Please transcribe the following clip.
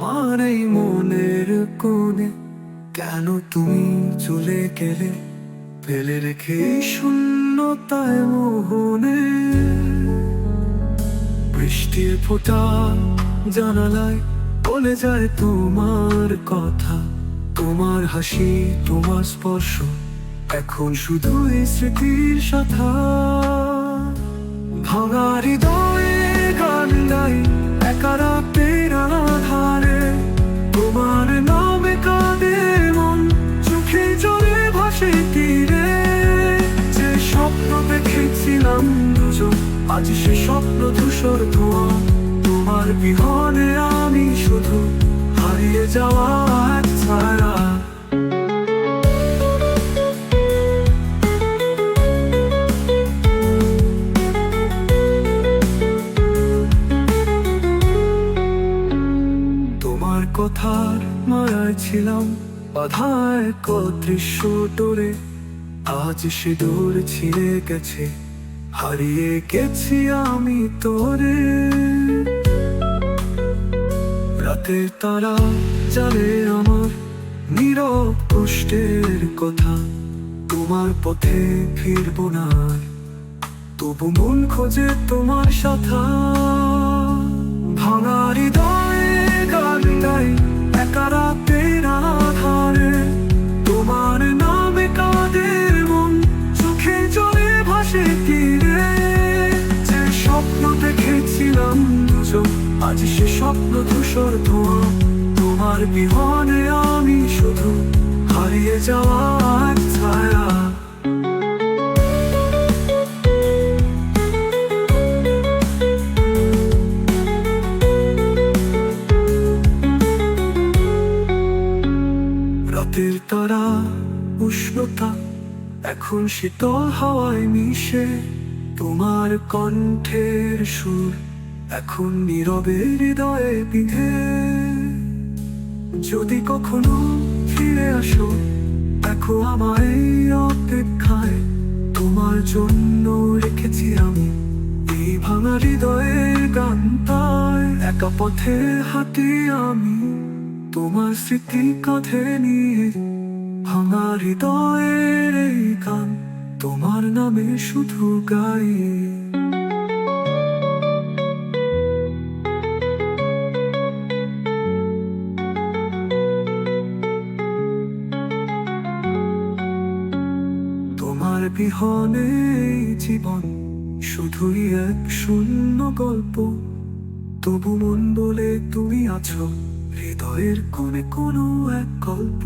আমার এই মনের কোনে কেন তুমি চলে গেলে? ফেলে রেখে শূন্যতায় মোহনে। বৃষ্টির ফোটা জানালায় বলে যায় তোমার কথা। তোমার হাসি, তোমার স্পর্শ, এখন শুধু স্মৃতির সাথা। ভাঙারি হৃদয় আজ সে স্বপ্ন ধূসর ধোঁয়া। তোমার বিহনে আমি শুধু হারিয়ে যাওয়া ছাড়া তোমার কথার মায়ায় ছিলাম বাধায় দৃশ্য ডোরে। আজ সে দূর ছিঁড়ে গেছে। হারিয়ে গেছি আমি তোরে। রাতে তারা জানে আমার নীরব কষ্টের কথা। তোমার পথে ফিরবো না। তবু মন খোঁজে তোমার সাথা। ভাঙা হৃদয়ে গান গাই, একা রাতের আজ সে স্বপ্ন ধূসর ধোঁয়া। তোমার বিহনে আমি শুধু হারিয়ে যাওয়া ছায়া। রাতের তারা উষ্ণতা এখন শীতল হাওয়ায় মিশে। তোমার কণ্ঠের সুর এখন নীরবে হৃদয়ে বিধে। যদি কখনো ফিরে আসো, দেখো এই অপেক্ষায়। তোমার জন্য রেখেছি আমি এই ভাঙা হৃদয়ের গান তাই একা পথে হাঁটি আমি তোমার স্মৃতি কাঁধে নিয়ে। ভাঙা হৃদয়ের এই গান তোমার নামে শুধু গাই। বিহনে জীবন, শুধুই এক শূন্য গল্প। তবু মন বলে তুমি আছো, হৃদয়ের কোনে কোনো এক গল্প।